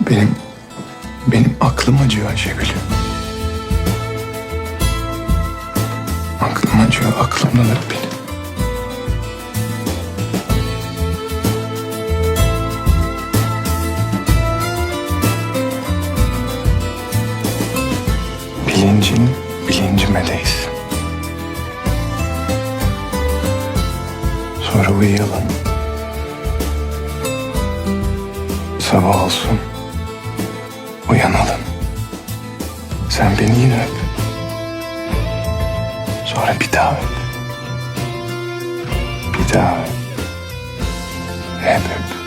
Benim, benim aklım acıyor Ayşegül. Aklım acıyor, aklımdan öp beni. Bilincin bilincime değsin. Sonra uyuyalım. Sabah olsun. Uyanalım. Sen beni yine öp. Sonra bir daha öp. Bir daha öp. Hep öp.